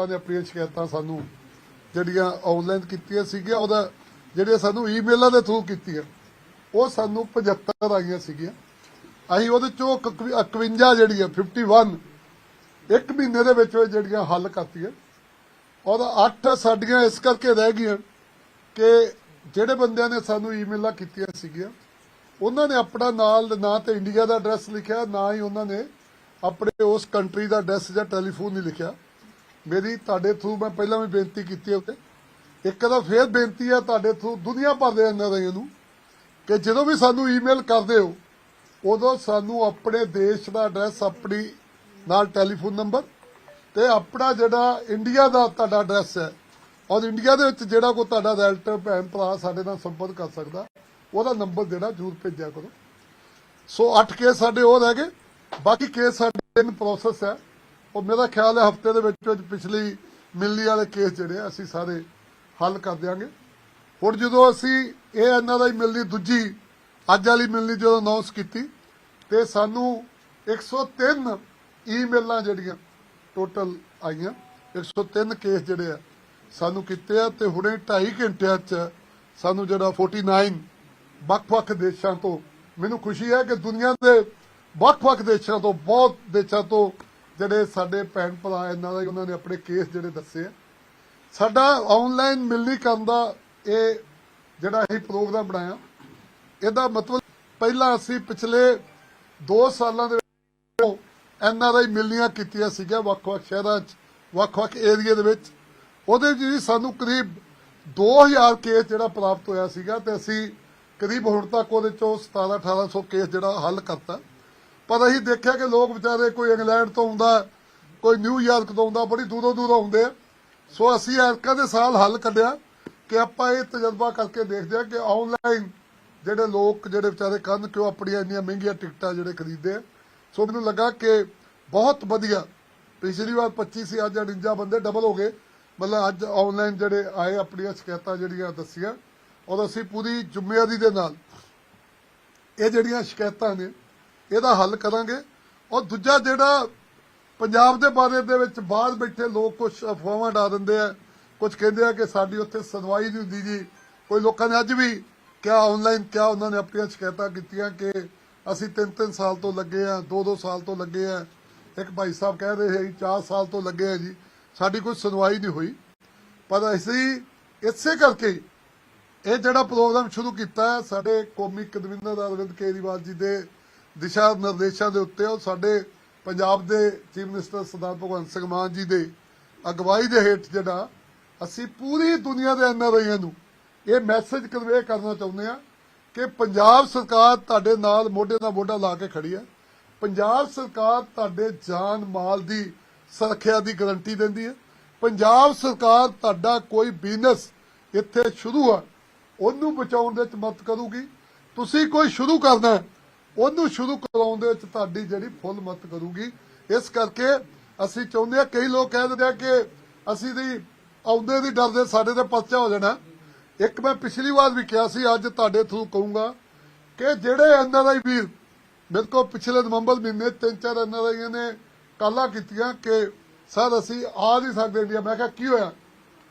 ਲੋਕਾਂ ਨੇ ਆਪਣੀਆਂ ਸ਼ਿਕਾਇਤਾਂ ਸਾਨੂੰ ਜਿਹੜੀਆਂ ਆਨਲਾਈਨ ਕੀਤੀਆਂ ਸੀਗੀਆਂ, ਉਹਦਾ ਜਿਹੜੇ ਸਾਨੂੰ ਈਮੇਲਾਂ ਦੇ ਥਰੂ ਕੀਤੀਆਂ, ਉਹ ਸਾਨੂੰ 75 ਆਈਆਂ ਸੀਗੀਆਂ। ਅਸੀਂ ਉਹਦੇ ਚੋਂ 51 ਜਿਹੜੀਆਂ 51 ਇੱਕ ਮਹੀਨੇ ਦੇ ਵਿੱਚ ਜਿਹੜੀਆਂ ਹੱਲ ਕਰਤੀਆਂ। ਔਰ 8 ਸਾਡੀਆਂ ਇਸ ਕਰਕੇ ਰਹਿ ਗਈਆਂ ਕਿ ਜਿਹੜੇ ਬੰਦਿਆਂ ਨੇ ਸਾਨੂੰ ਈਮੇਲਾਂ ਕੀਤੀਆਂ ਸੀਗੀਆਂ, ਉਹਨਾਂ ਨੇ ਆਪਣਾ ਨਾਲ ਨਾ ਤੇ ਇੰਡੀਆ ਦਾ ਐਡਰੈਸ ਲਿਖਿਆ, ਨਾ ਹੀ ਉਹਨਾਂ ਨੇ ਆਪਣੇ ਉਸ ਕੰਟਰੀ ਦਾ ਐਡਰੈਸ ਜਾਂ ਟੈਲੀਫੋਨ ਨਹੀਂ ਲਿਖਿਆ। ਮੇਰੀ ਤੁਹਾਡੇ ਥਰੂ ਮੈਂ ਪਹਿਲਾਂ ਵੀ ਬੇਨਤੀ ਕੀਤੀ ਹੈ ਉੱਤੇ। ਇੱਕ ਦਾ ਫੇਰ ਬੇਨਤੀ ਹੈ ਤੁਹਾਡੇ ਥਰੂ ਦੁਨੀਆ ਭਰ ਦੇ ਅੰਦਰ ਐਨਆਰਆਈਆਂ ਨੂੰ ਕਿ ਜਦੋਂ ਵੀ ਸਾਨੂੰ ਈਮੇਲ ਕਰਦੇ ਹੋ, ਉਦੋਂ ਸਾਨੂੰ ਆਪਣੇ ਦੇਸ਼ ਦਾ ਐਡਰੈਸ ਆਪਣੀ ਨਾਲ ਟੈਲੀਫੋਨ ਨੰਬਰ ਤੇ ਆਪਣਾ ਜਿਹੜਾ ਇੰਡੀਆ ਦਾ ਤੁਹਾਡਾ ਐਡਰੈਸ ਹੈ, ਔਰ ਇੰਡੀਆ ਦੇ ਵਿੱਚ ਜਿਹੜਾ ਕੋਈ ਤੁਹਾਡਾ ਰਿਲੇਟਿਵ ਭੈਣ, ਭਰਾ ਸਾਡੇ ਨਾਲ ਸੰਪਰਕ ਕਰ ਸਕਦਾ, ਉਹਦਾ ਨੰਬਰ ਜਿਹੜਾ ਜ਼ਰੂਰ ਭੇਜਿਆ ਕਰੋ। ਸੋ 8 ਕੇਸ ਸਾਡੇ ਹੋਰ ਹੈਗੇ ਬਾਕੀ ਕੇਸ ਸਾਡੇ ਇਨ ਪ੍ਰੋਸੈਸ ਹੈ। ਉਹ ਮੇਰਾ ਖਿਆਲ ਹੈ ਹਫ਼ਤੇ ਦੇ ਵਿੱਚ ਵਿੱਚ ਪਿਛਲੀ ਮਿਲਣੀ ਵਾਲੇ ਕੇਸ ਜਿਹੜੇ ਅਸੀਂ ਸਾਰੇ ਹੱਲ ਕਰ ਦਿਆਂਗੇ। ਹੁਣ ਜਦੋਂ ਅਸੀਂ ਇਹ ਇਹਨਾਂ ਦਾ ਹੀ ਮਿਲਣੀ ਦੂਜੀ, ਅੱਜ ਵਾਲੀ ਮਿਲਣੀ ਜਦੋਂ ਅਨਾਉਂਸ ਕੀਤੀ, ਤੇ ਸਾਨੂੰ 103 ਈਮੇਲਾਂ ਜਿਹੜੀਆਂ ਟੋਟਲ ਆਈਆਂ 103 ਕੇਸ ਜਿਹੜੇ ਆ, ਸਾਨੂੰ ਕੀਤੇ ਆ, ਤੇ ਹੁਣੇ 2.5 ਘੰਟਿਆਂ 'ਚ ਸਾਨੂੰ ਜਿਹੜਾ 49 ਵੱਖ-ਵੱਖ ਦੇਸ਼ਾਂ ਤੋਂ, ਮੈਨੂੰ ਖੁਸ਼ੀ ਹੈ ਕਿ ਦੁਨੀਆ ਦੇ ਵੱਖ-ਵੱਖ ਦੇਸ਼ਾਂ ਤੋਂ, ਬਹੁਤ ਦੇਸ਼ਾਂ ਤੋਂ ਜਿਹੜੇ ਸਾਡੇ ਭੈਣ ਭਰਾ ਇਹਨਾਂ ਦਾ, ਉਹਨਾਂ ਨੇ ਆਪਣੇ ਕੇਸ ਜਿਹੜੇ ਦੱਸੇ ਆ। ਸਾਡਾ ਆਨਲਾਈਨ ਮਿਲਣੀ ਕਰਨ ਦਾ ਇਹ ਜਿਹੜਾ ਅਸੀਂ ਪ੍ਰੋਗਰਾਮ ਬਣਾਇਆ, ਇਹਦਾ ਮਤਲਬ ਪਹਿਲਾਂ ਅਸੀਂ ਪਿਛਲੇ 2 ਸਾਲਾਂ ਦੇ ਵਿੱਚ ਐਨਆਰਆਈ ਮਿਲਣੀਆਂ ਕੀਤੀਆਂ ਸੀਗੀਆਂ ਵੱਖ-ਵੱਖ ਸ਼ਹਿਰਾਂ 'ਚ, ਵੱਖ-ਵੱਖ ਏਰੀਆ ਦੇ ਵਿੱਚ। ਉਹਦੇ ਵਿੱਚ ਵੀ ਸਾਨੂੰ ਕਰੀਬ 2000 ਕੇਸ ਜਿਹੜਾ ਪ੍ਰਾਪਤ ਹੋਇਆ ਸੀਗਾ ਤੇ ਅਸੀਂ ਕਰੀਬ ਹੁਣ ਤੱਕ ਉਹਦੇ ਚੋਂ 17 1800 ਕੇਸ ਜਿਹੜਾ ਹੱਲ ਕਰਤਾ। ਪਰ ਅਸੀਂ ਦੇਖਿਆ ਕਿ ਲੋਕ ਵਿਚਾਰੇ ਕੋਈ ਇੰਗਲੈਂਡ ਤੋਂ ਆਉਂਦਾ, ਕੋਈ ਨਿਊਯਾਰਕ ਤੋਂ ਆਉਂਦਾ, ਬੜੀ ਦੂਰੋਂ ਦੂਰੋਂ ਆਉਂਦੇ ਆ। ਸੋ ਅਸੀਂ ਐਰਕਾ ਦੇ ਸਾਲ ਹੱਲ ਕੱਢਿਆ ਕਿ ਆਪਾਂ ਇਹ ਤਜਰਬਾ ਕਰਕੇ ਦੇਖਦੇ ਆ ਕਿ ਆਨਲਾਈਨ ਜਿਹੜੇ ਲੋਕ, ਜਿਹੜੇ ਵਿਚਾਰੇ ਕਰਨ ਕਿਉਂ ਆਪਣੀਆਂ ਇੰਨੀਆਂ ਮਹਿੰਗੀਆਂ ਟਿਕਟਾਂ ਜਿਹੜੇ ਖਰੀਦਦੇ ਆ। ਸੋ ਮੈਨੂੰ ਲੱਗਾ ਕਿ ਬਹੁਤ ਵਧੀਆ, ਪਿਛਲੀ ਵਾਰ 25 ਸੀ, ਅੱਜ 49 ਬੰਦੇ ਡਬਲ ਹੋ ਗਏ। ਮਤਲਬ ਅੱਜ ਆਨਲਾਈਨ ਜਿਹੜੇ ਆਏ, ਆਪਣੀਆਂ ਸ਼ਿਕਾਇਤਾਂ ਜਿਹੜੀਆਂ ਦੱਸੀਆਂ, ਔਰ ਅਸੀਂ ਪੂਰੀ ਜ਼ਿੰਮੇਵਾਰੀ ਦੇ ਨਾਲ ਇਹ ਜਿਹੜੀਆਂ ਸ਼ਿਕਾਇਤਾਂ ਨੇ ਇਹਦਾ ਹੱਲ ਕਰਾਂਗੇ। ਔਰ ਦੂਜਾ ਜਿਹੜਾ ਪੰਜਾਬ ਦੇ ਬਾਰੇ ਦੇ ਵਿੱਚ ਬਾਹਰ ਬੈਠੇ ਲੋਕ ਕੁਝ ਅਫਵਾਹਾਂ ਡਾ ਦਿੰਦੇ ਆ ਕੁਝ ਕਹਿੰਦੇ ਆ ਕਿ ਸਾਡੀ ਉੱਥੇ ਸੁਣਵਾਈ ਨਹੀਂ ਹੁੰਦੀ ਜੀ। ਕੋਈ ਲੋਕਾਂ ਨੇ ਅੱਜ ਵੀ ਕਿਆ ਆਨਲਾਈਨ ਕਿਆ ਉਹਨਾਂ ਨੇ ਆਪਣੀਆਂ ਸ਼ਿਕਾਇਤਾਂ ਕੀਤੀਆਂ ਕਿ ਅਸੀਂ 3-3 ਸਾਲ ਤੋਂ ਲੱਗੇ ਆ 2-2 ਸਾਲ ਤੋਂ ਲੱਗੇ ਆ। ਇੱਕ ਭਾਈ ਸਾਹਿਬ ਕਹਿ ਰਹੇ ਸੀ 4 ਸਾਲ ਤੋਂ ਲੱਗੇ ਆ ਜੀ। ਸਾਡੀ ਕੋਈ ਸੁਣਵਾਈ ਨਹੀਂ ਹੋਈ। ਪਰ ਅਸੀਂ ਇਸੇ ਕਰਕੇ ਇਹ ਜਿਹੜਾ ਪ੍ਰੋਗਰਾਮ ਸ਼ੁਰੂ ਕੀਤਾ, ਸਾਡੇ ਕੌਮੀ ਕਨਵੀਨਰ ਅਰਵਿੰਦ ਕੇਜਰੀਵਾਲ ਜੀ ਦੇ ਦਿਸ਼ਾ ਨਿਰਦੇਸ਼ਾਂ ਦੇ ਉੱਤੇ ਉਹ ਸਾਡੇ ਪੰਜਾਬ ਦੇ ਚੀਫ ਮਿਨਿਸਟਰ ਸਰਦਾਰ ਭਗਵੰਤ ਸਿੰਘ ਮਾਨ ਜੀ ਦੇ ਅਗਵਾਈ ਦੇ ਹੇਠ ਜਿਹੜਾ ਅਸੀਂ ਪੂਰੀ ਦੁਨੀਆ ਦੇ ਐਨਆਰਆਈਆਂ ਨੂੰ ਇਹ ਮੈਸੇਜ ਕਨਵੇ ਕਰਨਾ ਚਾਹੁੰਦੇ ਆ ਕਿ ਪੰਜਾਬ ਸਰਕਾਰ ਤੁਹਾਡੇ ਨਾਲ ਮੋਢੇ ਨਾਲ ਮੋਢਾ ਲਾ ਕੇ ਖੜੀ ਹੈ। ਪੰਜਾਬ ਸਰਕਾਰ ਤੁਹਾਡੇ ਜਾਨ ਮਾਲ ਦੀ ਸੁਰੱਖਿਆ ਦੀ ਗਾਰੰਟੀ ਦਿੰਦੀ ਹੈ। ਪੰਜਾਬ ਸਰਕਾਰ ਤੁਹਾਡਾ ਕੋਈ ਬਿਜ਼ਨਸ ਇੱਥੇ ਸ਼ੁਰੂ ਆ, ਉਹਨੂੰ ਬਚਾਉਣ ਦੇ ਵਿੱਚ ਮਦਦ ਕਰੂਗੀ। ਤੁਸੀਂ ਕੋਈ ਸ਼ੁਰੂ ਕਰਨਾ ਉਹਨੂੰ ਸ਼ੁਰੂ ਕਰਾਉਣ ਦੇ ਵਿੱਚ ਤੁਹਾਡੀ ਜਿਹੜੀ ਫੁੱਲ ਮਦਦ ਕਰੂਗੀ। ਇਸ ਕਰਕੇ ਅਸੀਂ ਚਾਹੁੰਦੇ ਆ ਕਈ ਲੋਕ ਕਹਿ ਦਿੰਦੇ ਆ ਕਿ ਅਸੀਂ ਦੀ ਆਉਂਦੇ ਦੀ ਡਰਦੇ, ਸਾਡੇ ਤੇ ਪਰਚਾ ਹੋ ਜਾਣਾ। ਇੱਕ ਮੈਂ ਪਿਛਲੀ ਵਾਰ ਵੀ ਕਿਹਾ ਸੀ, ਅੱਜ ਤੁਹਾਡੇ ਥਰੂ ਕਹੂੰਗਾ ਕਿ ਜਿਹੜੇ ਐਨਆਰਆਈ ਵੀਰ, ਮੇਰੇ ਕੋਲ ਪਿਛਲੇ ਨਵੰਬਰ ਮਹੀਨੇ ਤਿੰਨ ਚਾਰ ਐਨਆਰਆਈਆਂ ਨੇ ਕਾਲਾਂ ਕੀਤੀਆਂ ਕਿ ਸਰ ਅਸੀਂ ਆ ਨਹੀਂ ਸਕਦੇ ਇੰਡੀਆ। ਮੈਂ ਕਿਹਾ, ਕੀ ਹੋਇਆ?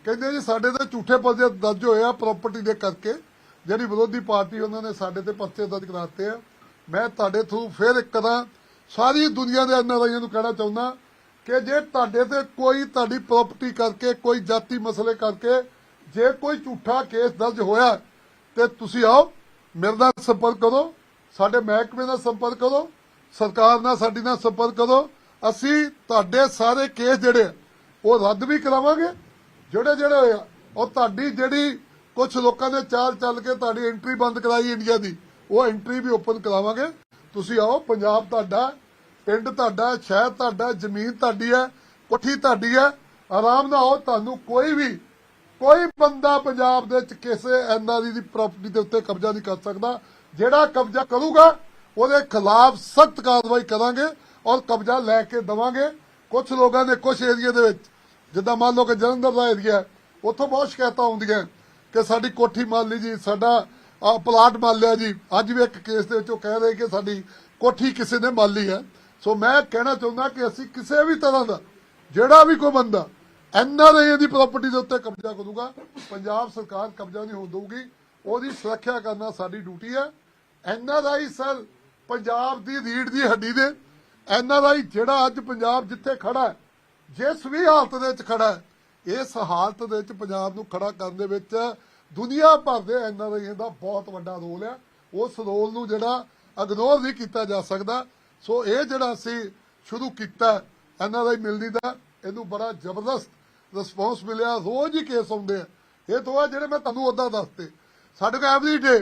ਕਹਿੰਦੇ ਜੀ, ਸਾਡੇ ਤੇ ਝੂਠੇ ਪਰਚੇ ਦਰਜ ਹੋਏ ਆ ਪ੍ਰਾਪਰਟੀ ਦੇ ਕਰਕੇ। ਜਿਹੜੀ ਵਿਰੋਧੀ ਪਾਰਟੀ, ਉਹਨਾਂ ਨੇ ਸਾਡੇ ਤੇ ਪਰਚੇ ਦਰਜ ਕਰਾਤੇ ਆ। ਮੈਂ ਤੁਹਾਡੇ ਥਰੂ ਫਿਰ ਇੱਕ ਤਰ੍ਹਾਂ ਸਾਰੀ ਦੁਨੀਆ ਦੇ ਐਨਆਰਆਈਆਂ ਨੂੰ ਕਹਿਣਾ ਚਾਹੁੰਦਾ ਕਿ ਜੇ ਤੁਹਾਡੇ ਤੇ ਕੋਈ ਤੁਹਾਡੀ ਪ੍ਰਾਪਰਟੀ ਕਰਕੇ, ਕੋਈ ਜਾਤੀ ਮਸਲੇ ਕਰਕੇ, ਜੇ ਕੋਈ ਝੂਠਾ ਕੇਸ ਦਰਜ ਹੋਇਆ, ਤੇ ਤੁਸੀਂ ਆਓ, ਮੇਰੇ ਨਾਲ ਸੰਪਰਕ ਕਰੋ, ਸਾਡੇ ਮਹਿਕਮੇ ਨਾਲ ਸੰਪਰਕ ਕਰੋ, ਸਰਕਾਰ ਨਾਲ, ਸਾਡੀ ਨਾਲ ਸੰਪਰਕ ਕਰੋ, ਅਸੀਂ ਤੁਹਾਡੇ ਸਾਰੇ ਕੇਸ ਜਿਹੜੇ ਉਹ ਰੱਦ ਵੀ ਕਰਾਵਾਂਗੇ। ਜਿਹੜੇ ਜਿਹੜੇ ਹੋਏ ਆ, ਉਹ ਤੁਹਾਡੀ ਜਿਹੜੀ ਕੁਝ ਲੋਕਾਂ ਨੇ ਚਾਲ ਚੱਲ ਕੇ ਤੁਹਾਡੀ ਐਂਟਰੀ ਬੰਦ ਕਰਾਈ ਇੰਡੀਆ ਦੀ ਉਹ ਐਂਟਰੀ ਵੀ ਓਪਨ ਕਰਾਵਾਂਗੇ। ਤੁਸੀਂ ਆਓ, ਪੰਜਾਬ ਤੁਹਾਡਾ, ਪਿੰਡ ਤੁਹਾਡਾ, ਸ਼ਹਿਰ ਤੁਹਾਡਾ, ਜ਼ਮੀਨ ਤੁਹਾਡੀ ਹੈ, ਕੋਠੀ ਤੁਹਾਡੀ ਹੈ, ਆਰਾਮ ਨਾਲ ਆਓ, ਤੁਹਾਨੂੰ ਕੋਈ ਵੀ, ਕੋਈ ਬੰਦਾ ਪੰਜਾਬ ਦੇ ਵਿੱਚ ਕਿਸੇ ਐਨਆਰਈ ਦੀ ਪ੍ਰਾਪਰਟੀ ਦੇ ਉੱਤੇ ਕਬਜ਼ਾ ਨਹੀਂ ਕਰ ਸਕਦਾ। ਜਿਹੜਾ ਕਬਜ਼ਾ ਕਰੂਗਾ, ਉਹਦੇ ਖਿਲਾਫ ਸਖਤ ਕਾਰਵਾਈ ਕਰਾਂਗੇ ਔਰ ਕਬਜ਼ਾ ਲੈ ਕੇ ਦਵਾਂਗੇ। ਕੁਝ ਲੋਕਾਂ ਨੇ ਕੁਝ ਏਰੀਆ ਦੇ ਵਿੱਚ, ਜਿੱਦਾਂ ਮੰਨ ਲਓ ਕਿ ਜਲੰਧਰ ਦਾ ਏਰੀਆ ਉੱਥੋਂ ਬਹੁਤ ਸ਼ਿਕਾਇਤਾਂ ਆਉਂਦੀਆਂ ਕਿ ਸਾਡੀ ਕੋਠੀ ਮੰਨ ਲਈ ਜੀ, ਸਾਡਾ ਆਹ ਪਲਾਟ ਮੰਨ ਲਿਆ ਜੀ। ਅੱਜ ਵੀ ਇੱਕ ਕੇਸ ਦੇ ਵਿੱਚ ਉਹ ਕਹਿ ਰਹੇ ਕਿ ਸਾਡੀ ਕੋਠੀ ਕਿਸੇ ਨੇ ਮੰਨ ਲਈ ਹੈ। ਸੋ ਮੈਂ ਕਹਿਣਾ ਚਾਹੁੰਦਾ ਕਿ ਅਸੀਂ ਕਿਸੇ ਵੀ ਤਰ੍ਹਾਂ ਦਾ, ਜਿਹੜਾ ਵੀ ਕੋਈ ਬੰਦਾ ਐਨਆਰਆਈ ਦੀ ਪ੍ਰਾਪਰਟੀ ਦੇ ਉੱਤੇ ਕਬਜ਼ਾ ਕਰੂਗਾ, ਪੰਜਾਬ ਸਰਕਾਰ ਕਬਜ਼ਾ ਨਹੀਂ ਹੋਣ ਦਊਗੀ। ਉਹਦੀ ਸੁਰੱਖਿਆ ਕਰਨਾ ਸਾਡੀ ਡਿਊਟੀ ਹੈ। ਐਨਆਰਆਈ ਸਰ, ਪੰਜਾਬ ਦੀ ਰੀੜ ਦੀ ਹੱਡੀ ਦੇ ਐਨਆਰਆਈ ਜਿਹੜਾ ਅੱਜ ਪੰਜਾਬ ਜਿੱਥੇ ਖੜਾ ਹੈ, ਜਿਸ ਵੀ ਹਾਲਤ ਦੇ ਵਿੱਚ ਖੜਾ ਹੈ, ਇਸ ਹਾਲਤ ਦੇ ਵਿੱਚ ਪੰਜਾਬ ਨੂੰ ਖੜਾ ਕਰਨ ਦੇ ਵਿੱਚ ਦੁਨੀਆ ਭਰ ਦੇ ਐਨਆਰਆਈ ਦਾ ਬਹੁਤ ਵੱਡਾ ਰੋਲ ਹੈ। ਉਸ ਰੋਲ ਨੂੰ ਜਿਹੜਾ ਇਗਨੋਰ ਨਹੀਂ ਕੀਤਾ ਜਾ ਸਕਦਾ। ਸੋ ਇਹ ਜਿਹੜਾ ਅਸੀਂ ਸ਼ੁਰੂ ਕੀਤਾ ਐਨਆਰਆਈ ਮਿਲਣੀ ਦਾ, ਇਹਨੂੰ ਬੜਾ ਜ਼ਬਰਦਸਤ ਰਿਸਪੌਂਸ ਮਿਲਿਆ। ਰੋਜ਼ ਹੀ ਕੇਸ ਆਉਂਦੇ ਆ। ਇਹ ਦੋ ਆ ਜਿਹੜੇ ਮੈਂ ਤੁਹਾਨੂੰ ਉਦਾਂ ਦੱਸਤੇ। ਸਾਡੇ ਕੋਲ ਐਵਰੀ ਡੇ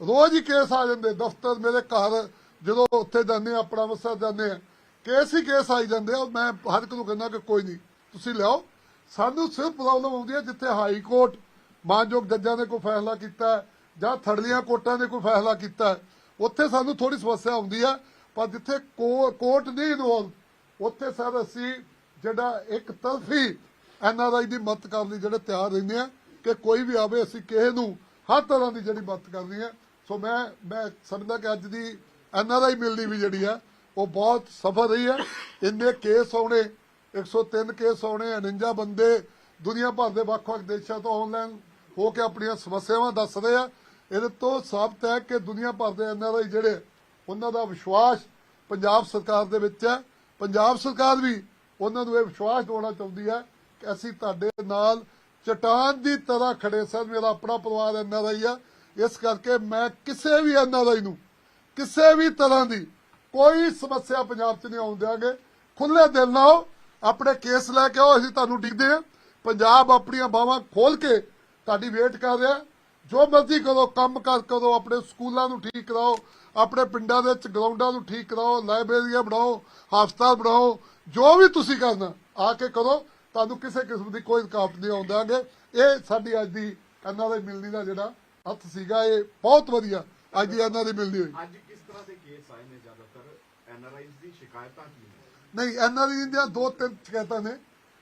ਰੋਜ਼ ਹੀ ਕੇਸ ਆ ਜਾਂਦੇ। ਦਫ਼ਤਰ ਮੇਰੇ ਘਰ ਜਦੋਂ ਉੱਥੇ ਜਾਂਦੇ ਆ ਆਪਣਾ ਅੰਮ੍ਰਿਤਸਰ ਜਾਂਦੇ ਆ ਕੇਸ ਹੀ ਕੇਸ ਆਈ ਜਾਂਦੇ ਆ। ਮੈਂ ਹਰ ਇੱਕ ਨੂੰ ਕਹਿੰਦਾ ਕਿ ਕੋਈ ਨਹੀਂ, ਤੁਸੀਂ ਲਿਆਓ। ਸਾਨੂੰ ਸਿਰਫ ਪ੍ਰੋਬਲਮ ਆਉਂਦੀ ਹੈ ਜਿੱਥੇ ਹਾਈ ਕੋਰਟ ਮਾਨਯੋਗ ਜੱਜਾਂ ਨੇ ਕੋਈ ਫੈਸਲਾ ਕੀਤਾ ਜਾਂ ਥੜਲੀਆਂ ਕੋਰਟਾਂ ਨੇ ਕੋਈ ਫੈਸਲਾ ਕੀਤਾ ਉੱਥੇ ਸਾਨੂੰ ਥੋੜੀ ਸਮੱਸਿਆ ਆਉਂਦੀ ਹੈ ਪਰ ਜਿੱਥੇ ਕੋ- ਕੋਰਟ ਨਹੀਂ ਇਨਵੋਲਵ ਉੱਥੇ ਸਰ ਅਸੀਂ ਜਿਹੜਾ ਇੱਕ ਤਰਫੀ ਐਨਆਰਆਈ ਦੀ ਮਦਦ ਕਰਨ ਲਈ ਜਿਹੜੇ ਤਿਆਰ ਰਹਿੰਦੇ ਆ, ਕਿ ਕੋਈ ਵੀ ਆਵੇ, ਅਸੀਂ ਕਿਸੇ ਨੂੰ ਹਰ ਤਰ੍ਹਾਂ ਦੀ ਜਿਹੜੀ ਮਦਦ ਕਰਨੀ ਹੈ ਸੋ ਮੈਂ ਮੈਂ ਸਮਝਦਾ ਕਿ ਅੱਜ ਦੀ ਐਨਆਰਆਈ ਮਿਲਣੀ ਵੀ ਜਿਹੜੀ ਆ, ਉਹ ਬਹੁਤ ਸਫਲ ਰਹੀ ਹੈ ਇੰਨੇ ਕੇਸ ਆਉਣੇ 103 ਕੇਸ ਆਉਣੇ 49 ਬੰਦੇ ਦੁਨੀਆ ਭਰ ਦੇ ਵੱਖ-ਵੱਖ ਦੇਸ਼ਾਂ ਤੋਂ ਆਨਲਾਈਨ ਹੋ ਕੇ ਆਪਣੀਆਂ ਸਮੱਸਿਆਵਾਂ ਦੱਸ ਰਹੇ ਆ। ਇਹਦੇ ਤੋਂ ਸਾਬਤ ਹੈ ਕਿ ਦੁਨੀਆ ਭਰ ਦੇ ਐਨਆਰਆਈ ਜਿਹੜੇ ਉਹਨਾਂ ਦਾ ਵਿਸ਼ਵਾਸ ਪੰਜਾਬ ਸਰਕਾਰ ਦੇ ਵਿੱਚ ਹੈ। ਪੰਜਾਬ ਸਰਕਾਰ ਵੀ ਉਹਨਾਂ ਨੂੰ ਇਹ ਵਿਸ਼ਵਾਸ ਦਿਵਾਉਣਾ ਚਾਹੁੰਦੀ ਹੈ ਕਿ ਅਸੀਂ ਤੁਹਾਡੇ ਨਾਲ ਚਟਾਨ ਦੀ ਤਰ੍ਹਾਂ ਖੜੇ ਸਨ ਮੇਰਾ ਆਪਣਾ ਪਰਿਵਾਰ ਐਨਆਰਆਈ ਆ। ਇਸ ਕਰਕੇ ਮੈਂ ਕਿਸੇ ਵੀ ਐਨਆਰਆਈ ਨੂੰ ਕਿਸੇ ਵੀ ਤਰ੍ਹਾਂ ਦੀ ਕੋਈ ਸਮੱਸਿਆ ਪੰਜਾਬ 'ਚ ਨਹੀਂ ਆਉਣ ਦਿਆਂਗੇ। ਖੁੱਲੇ ਦਿਲ ਨਾਲ ਆਓ, ਆਪਣੇ ਕੇਸ ਲੈ ਕੇ ਆਓ ਅਸੀਂ ਤੁਹਾਨੂੰ ਡਿੱਗਦੇ ਹਾਂ। ਪੰਜਾਬ ਆਪਣੀਆਂ ਬਾਹਾਂ ਖੋਲ ਕੇ ਤੁਹਾਡੀ ਵੇਟ ਕਰ ਰਿਹਾ। ਜੋ ਮਰਜ਼ੀ ਕਰੋ ਕੰਮ ਕਰ ਕਰੋ ਆਪਣੇ ਸਕੂਲਾਂ ਨੂੰ ਠੀਕ ਕਰਾਓ ਆਪਣੇ ਪਿੰਡਾਂ ਦੇ ਵਿੱਚ ਗਰਾਊਂਡਾਂ ਨੂੰ ਠੀਕ ਕਰਾਓ ਲਾਇਬ੍ਰੇਰੀਆਂ ਬਣਾਓ ਹਸਪਤਾਲ ਬਣਾਓ ਜੋ ਵੀ ਤੁਸੀਂ ਕਰਨਾ ਆ ਕੇ ਕਰੋ। ਤੁਹਾਨੂੰ ਕਿਸੇ ਕਿਸਮ ਦੀ ਕੋਈ ਰੁਕਾਵਟ ਨਹੀਂ ਆਉਣ ਦਿਆਂਗੇ। ਇਹ ਸਾਡੀ ਅੱਜ ਦੀ ਇਹਨਾਂ ਦੇ ਮਿਲਣੀ ਦਾ ਜਿਹੜਾ ਹੱਥ ਸੀਗਾ ਇਹ ਬਹੁਤ ਵਧੀਆ ਅੱਜ ਦੀ ਇਹਨਾਂ ਦੀ ਮਿਲਣੀ ਹੋਈ। ਅੱਜ ਕਿਸ ਤਰ੍ਹਾਂ ਦੇ ਕੇਸ ਆਏ ਨੇ ਜ਼ਿਆਦਾਤਰ? ਐਨਆਰਆਈਜ਼ ਦੀ ਸ਼ਿਕਾਇਤਾਂ ਕੀ ਨੇ? ਨਹੀਂ ਐਨਆਰਆਈ ਦੀਆਂ ਦੋ ਤਿੰਨ ਸ਼ਿਕਾਇਤਾਂ ਨੇ।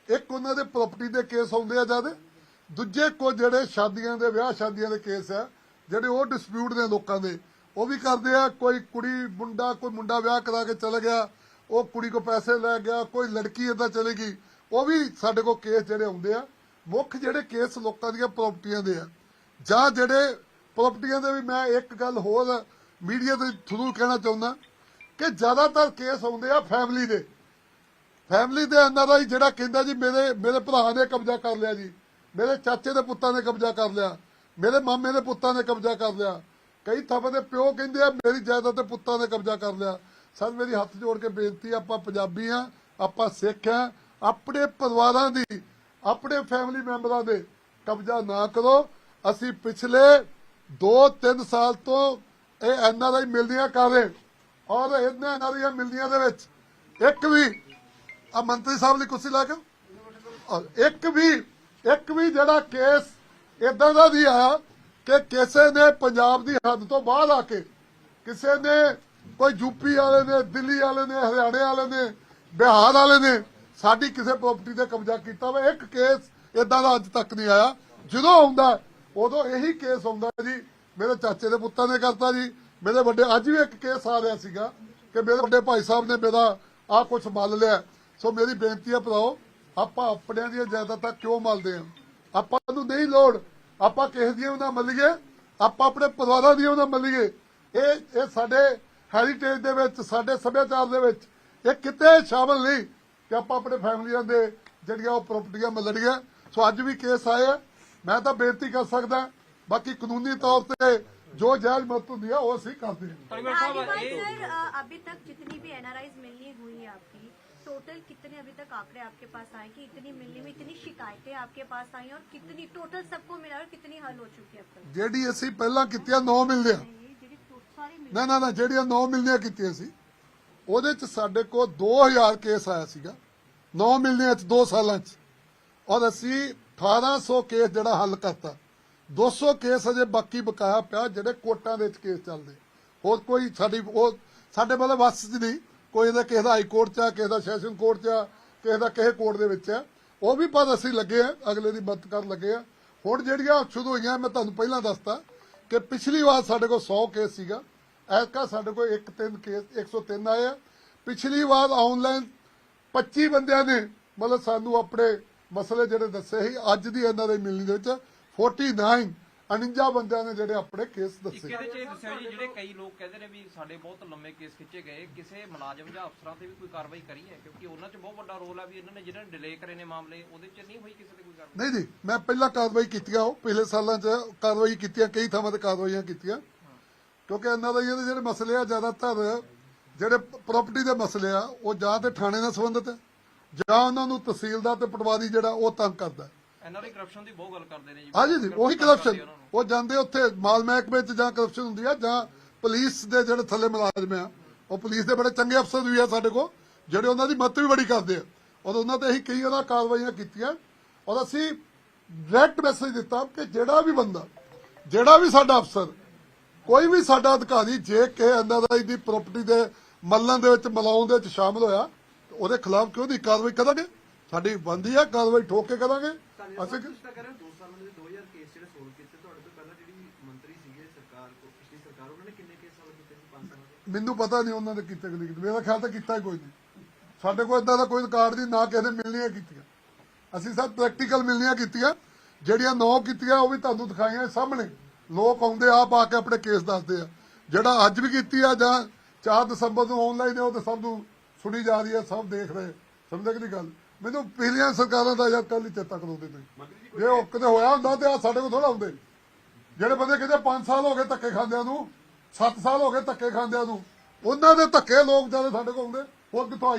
ਇੱਕ ਉਹਨਾਂ ਦੇ ਪ੍ਰਾਪਰਟੀ ਦੇ ਕੇਸ ਆਉਂਦੇ ਆ ਜ਼ਿਆਦਾ। ਦੂਜੇ ਕੋ ਜਿਹੜੇ ਸ਼ਾਦੀਆਂ ਦੇ, ਵਿਆਹ ਸ਼ਾਦੀਆਂ ਦੇ ਕੇਸ ਆ, ਜਿਹੜੇ ਉਹ ਡਿਸਪਿਊਟ ਨੇ ਲੋਕਾਂ ਦੇ, ਉਹ ਵੀ ਕਰਦੇ ਆ, ਕੋਈ ਕੁੜੀ, ਮੁੰਡਾ, ਕੋਈ ਮੁੰਡਾ ਵਿਆਹ ਕਰਾ ਕੇ ਚਲੇ ਗਿਆ, ਉਹ ਕੁੜੀ ਕੋ ਪੈਸੇ ਲੈ ਗਿਆ, ਕੋਈ ਲੜਕੀ ਏਦਾਂ ਚਲੇ ਗਈ, ਉਹ ਵੀ ਸਾਡੇ ਕੋਲ ਕੇਸ ਜਿਹੜੇ ਆਉਂਦੇ ਆ, ਮੁੱਖ ਜਿਹੜੇ ਕੇਸ ਲੋਕਾਂ ਦੀਆਂ ਪ੍ਰਾਪਰਟੀਆਂ ਦੇ ਆ। ਜਾਂ ਜਿਹੜੇ ਪ੍ਰਾਪਰਟੀਆਂ ਦੇ ਵੀ ਮੈਂ ਇੱਕ ਗੱਲ ਹੋਰ ਮੀਡੀਆ ਦੇ ਥਰੂ ਕਹਿਣਾ ਚਾਹੁੰਦਾ ਕਿ ਜ਼ਿਆਦਾਤਰ ਕੇਸ ਆਉਂਦੇ ਆ ਫੈਮਿਲੀ ਦੇ। ਫੈਮਿਲੀ ਦੇ ਐਨਆਰਆਈ ਜਿਹੜਾ ਕਹਿੰਦਾ ਜੀ, ਮੇਰੇ ਮੇਰੇ ਭਰਾ ਨੇ ਕਬਜ਼ਾ ਕਰ ਲਿਆ ਜੀ। ਮੇਰੇ ਚਾਚੇ ਦੇ ਪੁੱਤਾਂ ਨੇ ਕਬਜ਼ਾ ਕਰ ਲਿਆ, ਮੇਰੇ ਮਾਮੇ ਦੇ ਪੁੱਤਾਂ ਨੇ ਕਬਜ਼ਾ ਕਰ ਲਿਆ। ਕਈ ਥਾਵਾਂ ਦੇ ਪਿਓ ਕਹਿੰਦੇ ਆ, ਮੇਰੀ ਜਾਇਦਾਦ ਤੇ ਪੁੱਤਾਂ ਨੇ ਕਬਜ਼ਾ ਕਰ ਲਿਆ। ਸਰ, ਮੇਰੀ ਹੱਥ ਜੋੜ ਕੇ ਬੇਨਤੀ ਆਪਾਂ ਪੰਜਾਬੀ ਆ, ਆਪਾਂ ਸਿੱਖ ਆ, ਆਪਣੇ ਪਰਿਵਾਰਾਂ ਦੀ, ਆਪਣੇ ਫੈਮਿਲੀ ਮੈਂਬਰਾਂ ਦੇ ਕਬਜ਼ਾ ਨਾ ਕਰੋ। ਅਸੀਂ ਪਿਛਲੇ 2-3 ਸਾਲ ਤੋਂ ਇਹ ਐਨਆਰਆਈ ਮਿਲਦੀਆਂ ਕਰ ਰਹੇ ਔਰ ਇਹਨਾਂ ਐਨਆਰਆਈ ਮਿਲਦੀਆਂ ਦੇ ਵਿੱਚ ਇੱਕ ਵੀ ਆ ਮੰਤਰੀ ਸਾਹਿਬ ਦੀ ਕੁਰਸੀ ਲਾ ਕੇ ਇੱਕ ਵੀ ਇੱਕ ਵੀ ਜਿਹੜਾ ਕੇਸ ਇਦਾਂ ਦਾ ਨਹੀਂ ਆਇਆ ਕਿ ਕਿਸੇ ਨੇ ਪੰਜਾਬ ਦੀ ਹੱਦ ਤੋਂ ਬਾਹਰ ਆ ਕੇ ਕਿਸੇ ਨੇ ਕੋਈ ਯੂਪੀ ਵਾਲੇ ਨੇ, ਦਿੱਲੀ ਵਾਲੇ ਨੇ, ਹਰਿਆਣੇ ਵਾਲੇ ਨੇ, ਬਿਹਾਰ ਵਾਲੇ ਨੇ ਸਾਡੀ ਕਿਸੇ ਪ੍ਰਾਪਰਟੀ ਤੇ ਕਬਜ਼ਾ ਕੀਤਾ ਵਾ। ਇੱਕ ਕੇਸ ਇਦਾਂ ਦਾ ਅੱਜ ਤੱਕ ਨਹੀਂ ਆਇਆ। ਜਦੋਂ ਆਉਂਦਾ, ਉਦੋਂ ਇਹੀ ਕੇਸ ਆਉਂਦਾ ਜੀ। ਮੇਰੇ ਚਾਚੇ ਦੇ ਪੁੱਤਾਂ ਨੇ ਕਰਤਾ ਜੀ। ਮੇਰੇ ਵੱਡੇ, ਅੱਜ ਵੀ ਇੱਕ ਕੇਸ ਆ ਰਿਹਾ ਸੀਗਾ ਕਿ ਮੇਰੇ ਵੱਡੇ ਭਾਈ ਸਾਹਿਬ ਨੇ ਮੇਰਾ ਆਹ ਕੁਝ ਮੰਨ ਲਿਆ। ਸੋ ਮੇਰੀ ਬੇਨਤੀ ਹੈ ਭਰਾਓ ਆਪਾਂ ਆਪਣਿਆਂ ਦੀਆਂ ਜਾਇਦਾਦਾਂ ਕਿਉਂ ਮਲਦੇ ਆ ਆਪਾਂ ਨੂੰ ਨਹੀਂ ਲੋੜ ਆਪਾਂ ਕਿਸੇ ਦੀਆਂ ਵੀ ਨਾ ਮੱਲੀਏ ਆਪਾਂ ਆਪਣੇ ਪਰਿਵਾਰਾਂ ਦੀਆਂ ਵੀ ਨਾ ਮੱਲੀਏ ਇਹ ਇਹ ਸਾਡੇ ਹੈਰੀਟੇਜ ਦੇ ਵਿੱਚ ਸਾਡੇ ਸੱਭਿਆਚਾਰ ਦੇ ਵਿੱਚ ਇਹ ਕਿਤੇ ਸ਼ਾਮਲ ਨਹੀਂ ਕਿ ਆਪਾਂ ਆਪਣੇ ਫੈਮਲੀਆਂ ਦੇ ਜਿਹੜੀਆਂ ਉਹ ਪ੍ਰਾਪਰਟੀਆਂ ਮੱਲਣੀਆਂ ਸੋ ਅੱਜ ਵੀ ਕੇਸ ਆਏ ਆ ਮੈਂ ਤਾਂ ਬੇਨਤੀ ਕਰ ਸਕਦਾ ਬਾਕੀ ਕਾਨੂੰਨੀ ਤੌਰ ਤੇ ਜੋ ਜਾਇਜ਼ ਮਤ ਹੁੰਦੀ ਆ ਉਹ ਅਸੀਂ ਕਰਦੇ ਹਾਂ परिवार आगे साहब बात ये- सर अ, अभी तक जितनी भी एनआरआईज मिलनी हुई है आपकी टोटल कितने अभी तक आंकड़े आपके पास आए कि इतनी मिलने में इतनी शिकायतें आपके पास आई और कितनी टोटल सबको मिला और कितनी हल हो चुकी है अब तक ਜਿਹੜੀ ਅਸੀਂ ਪਹਿਲਾਂ ਕੀਤੀਆਂ 9 ਮਿਲਦੇ ਆ ये ਜਿਹੜੀ टो- सारी मिल ਨਾ ਨਾ ਨਾ ਜਿਹੜੀਆਂ 9 ਮਿਲਨੀਆਂ ਕੀਤੀਆਂ ਸੀ ਉਹਦੇ ਚ ਸਾਡੇ ਕੋਲ 2000 ਕੇਸ ਆਇਆ ਸੀਗਾ 9 ਮਿਲਨੀਆਂ ਚ 2 ਸਾਲਾਂ ਚ ਔਰ ਅਸੀਂ 1800 ਕੇਸ ਜਿਹੜਾ ਹੱਲ ਕਰਤਾ 200 ਕੇਸ ਅਜੇ ਬਾਕੀ ਬਕਾਇਆ ਪਿਆ ਜਿਹੜੇ ਕੋਰਟਾਂ ਦੇ ਵਿੱਚ ਕੇਸ ਚੱਲਦੇ ਹੋਰ ਕੋਈ ਸਾਡੀ ਉਹ ਸਾਡੇ ਮਤਲਬ ਵੱਸ ਚ ਨਹੀਂ ਕੋਈ ਇਹਦਾ ਕਿਸੇ ਦਾ ਹਾਈ ਕੋਰਟ ਚ ਆ, ਕਿਸੇ ਦਾ ਸੈਸ਼ਨ ਕੋਰਟ ਚ ਆ, ਕਿਸੇ ਦਾ ਕਿਸੇ ਕੋਰਟ ਦੇ ਵਿੱਚ ਆ। ਉਹ ਵੀ ਪਰ ਅਸੀਂ ਲੱਗੇ ਆ, ਅਗਲੇ ਦੀ ਮਦਦ ਕਰਨ ਲੱਗੇ ਆ। ਹੁਣ ਜਿਹੜੀਆਂ ਸ਼ੁਰੂ ਹੋਈਆਂ, ਮੈਂ ਤੁਹਾਨੂੰ ਪਹਿਲਾਂ ਦੱਸਤਾ ਕਿ ਪਿਛਲੀ ਵਾਰ ਸਾਡੇ ਕੋਲ 100 ਕੇਸ ਸੀਗਾ। ਐਤਕਾ ਸਾਡੇ ਕੋਲ 1 3 ਕੇਸ 103 ਆਏ ਆ। ਪਿਛਲੀ ਵਾਰ ਆਨਲਾਈਨ 25 ਬੰਦਿਆਂ ਨੇ ਮਤਲਬ ਸਾਨੂੰ ਆਪਣੇ ਮਸਲੇ ਜਿਹੜੇ ਦੱਸੇ ਸੀ, ਅੱਜ ਦੀ ਇਹਨਾਂ ਦੇ ਮਿਲਣੀ ਦੇ ਵਿੱਚ 49 49 ਬੰਦਿਆਂ ਨੇ ਜਿਹੜੇ ਆਪਣੇ ਕੇਸ ਇੱਕ ਦੱਸੇ। ਇਹਦੇ ਚ ਇਹ ਦੱਸਿਆ ਜੀ ਜਿਹੜੇ ਕਈ ਲੋਕ ਕਹਿੰਦੇ ਨੇ ਵੀ ਸਾਡੇ ਬਹੁਤ ਲੰਮੇ ਕੇਸ ਖਿੱਚੇ ਗਏ ਕਿਸੇ ਮੁਲਾਜ਼ਮ ਜਾਂ ਅਫਸਰਾਂ ਤੇ ਵੀ ਕੋਈ ਕਾਰਵਾਈ ਕਰੀ ਹੈ? ਕਿਉਂਕਿ ਉਹਨਾਂ 'ਚ ਬਹੁਤ ਵੱਡਾ ਰੋਲ ਹੈ ਵੀ ਇਹਨਾਂ ਨੇ ਜਿਹਨਾਂ ਨੇ ਡਿਲੇ ਕਰੇ ਨੇ ਮਾਮਲੇ ਉਹਦੇ 'ਚ ਨਹੀਂ ਹੋਈ ਕਿਸੇ ਤੇ ਕੋਈ ਕਾਰਵਾਈ? ਨਹੀਂ ਜੀ ਮੈਂ ਪਹਿਲਾਂ ਕਾਰਵਾਈ ਕੀਤੀਆਂ ਉਹ ਪਿਛਲੇ ਸਾਲਾਂ 'ਚ ਕਾਰਵਾਈ ਕੀਤੀਆਂ ਕਈ ਥਾਵਾਂ ਤੇ ਕਾਰਵਾਈਆਂ ਕੀਤੀਆਂ। ਕਿਉਂਕਿ ਇਹਨਾਂ ਦਾ ਇਹਦੇ ਜਿਹੜੇ ਮਸਲੇ ਆ ਜ਼ਿਆਦਾਤਰ ਜਿਹੜੇ ਪ੍ਰਾਪਰਟੀ ਦੇ ਮਸਲੇ ਆ ਉਹ ਜਾਂ ਤੇ ਥਾਣੇ ਨਾਲ ਸੰਬੰਧਿਤ ਹੈ ਜਾਂ ਉਹਨਾਂ ਨੂੰ ਤਹਿਸੀਲਦਾਰ ਤੇ ਪਟਵਾਰੀ ਜਿਹੜਾ ਉਹ ਤੰਗ ਕਰਦਾ ਹੈ। ਐਨਆਰਆਈ ਕਰਪਸ਼ਨ ਦੀ ਬਹੁਤ ਗੱਲ ਕਰਦੇ ਨੇ ਜੀ। ਹਾਂਜੀ ਜੀ ਉਹੀ ਕਰਪਸ਼ਨ। ਉਹ ਜਾਂਦੇ ਉੱਥੇ ਮਾਲ ਮਹਿਕਮੇ 'ਚ ਜਾਂ ਕਰਪਸ਼ਨ ਹੁੰਦੀ ਆ ਜਾਂ ਪੁਲਿਸ ਦੇ ਜਿਹੜੇ ਥੱਲੇ ਮੁਲਾਜ਼ਮ ਆ ਉਹ ਪੁਲਿਸ ਦੇ ਬੜੇ ਚੰਗੇ ਅਫਸਰ ਵੀ ਆ ਸਾਡੇ ਕੋਲ ਜਿਹੜੇ ਉਹਨਾਂ ਦੀ ਮਦਦ ਵੀ ਬੜੀ ਕਰਦੇ ਆ। ਔਰ ਉਹਨਾਂ ਤੇ ਅਸੀਂ ਕਈ ਉਹਨਾਂ ਕਾਰਵਾਈਆਂ ਕੀਤੀਆਂ ਔਰ ਅਸੀਂ ਡਾਇਰੈਕਟ ਮੈਸੇਜ ਦਿੱਤਾ ਕਿ ਜਿਹੜਾ ਵੀ ਬੰਦਾ ਜਿਹੜਾ ਵੀ ਸਾਡਾ ਅਫਸਰ ਕੋਈ ਵੀ ਸਾਡਾ ਅਧਿਕਾਰੀ ਜੇ ਕਿ ਇਹਨਾਂ ਦਾ ਪ੍ਰਾਪਰਟੀ ਦੇ ਮੱਲਣ ਦੇ ਵਿੱਚ ਮਲਾਉਣ ਦੇ ਵਿੱਚ ਸ਼ਾਮਲ ਹੋਇਆ ਉਹਦੇ ਖਿਲਾਫ ਕਿਉਂ ਨਹੀਂ ਕਾਰਵਾਈ ਕਰਾਂਗੇ? ਸਾਡੀ ਬੰਦੀ ਆ ਕਾਰਵਾਈ ਠੋਕ ਕੇ ਕਰਾਂਗੇ। ਅਸੀਂ ਤੁਸੀਂ ਤਾਂ ਕਰ ਰਹੇ ਹੋ 2 ਸਾਲਾਂ ਦੇ 2000 ਕੇਸ ਜਿਹੜੇ ਸੋਲਵ ਕੀਤੇ ਤੁਹਾਡੇ ਤੋਂ ਪਹਿਲਾਂ ਜਿਹੜੀ ਮੰਤਰੀ ਸੀਗੇ ਸਰਕਾਰ ਕੋ ਪਿਛਲੀ ਸਰਕਾਰ ਉਹਨਾਂ ਨੇ ਕਿੰਨੇ ਕੇਸ ਸੋਲਵ ਕੀਤੇ ਸੀ 5 ਸਾਲਾਂ ਦੇ ਮੈਨੂੰ ਪਤਾ ਨਹੀਂ ਉਹਨਾਂ ਨੇ ਕੀਤੇ ਕਿ ਨਹੀਂ ਕੀਤੇ। ਮੇਰਾ ਖਿਆਲ ਤਾਂ ਕੀਤਾ ਹੀ ਕੋਈ ਨਹੀਂ। ਸਾਡੇ ਕੋਲ ਇਦਾਂ ਦਾ ਕੋਈ ਰਿਕਾਰਡ ਨਹੀਂ ਨਾ ਕਿਸੇ ਨੇ ਮਿਲਣੀਆਂ ਕੀਤੀਆਂ। ਅਸੀਂ ਸਭ ਪ੍ਰੈਕਟੀਕਲ ਮਿਲਣੀਆਂ ਕੀਤੀਆਂ। ਜਿਹੜੀਆਂ ਨੌ ਕੀਤੀਆਂ ਉਹ ਵੀ ਤੁਹਾਨੂੰ ਦਿਖਾਈਆਂ ਸਾਹਮਣੇ। ਲੋਕ ਆਉਂਦੇ ਆਪ ਆ ਕੇ ਆਪਣੇ ਕੇਸ ਦੱਸਦੇ ਆ। ਜਿਹੜਾ ਅੱਜ ਵੀ ਕੀਤੀ ਆ ਜਾਂ 4 ਦਸੰਬਰ ਨੂੰ ਆਨਲਾਈਨ ਹੈ ਉਹ ਤਾਂ ਸਭ ਨੂੰ ਸੁਣੀ ਜਾ ਰਹੀ ਹੈ ਸਭ ਦੇਖ ਰਹੇ ਸਮਝਦੇ ਕਿ ਨਹੀਂ ਗੱਲ? ਮੈਨੂੰ ਪਿਛਲੀਆਂ ਸਰਕਾਰਾਂ ਦਾ ਯਾਰ ਕੱਲ ਹੀ ਚੇਤਾ ਕਰਾਉਂਦੇ ਨੇ ਜੇ ਉਹ ਕਿਤੇ ਹੋਇਆ ਹੁੰਦਾ ਤੇ ਆ ਸਾਡੇ ਕੋਲ ਥੋੜਾ ਹੁੰਦੇ। ਜਿਹੜੇ ਬੰਦੇ ਕਹਿੰਦੇ 5 ਸਾਲ ਹੋ ਗਏ ਧੱਕੇ ਖਾਂਦਿਆਂ ਨੂੰ 7 ਸਾਲ ਹੋ ਗਏ ਧੱਕੇ ਖਾਂਦਿਆਂ ਨੂੰ, ਉਹਨਾਂ ਦੇ ਧੱਕੇ ਲੋਕ ਜਦੋਂ ਸਾਡੇ ਕੋਲ ਆਉਂਦੇ ਉਹ ਕਿੱਥੋਂ ਆਈ?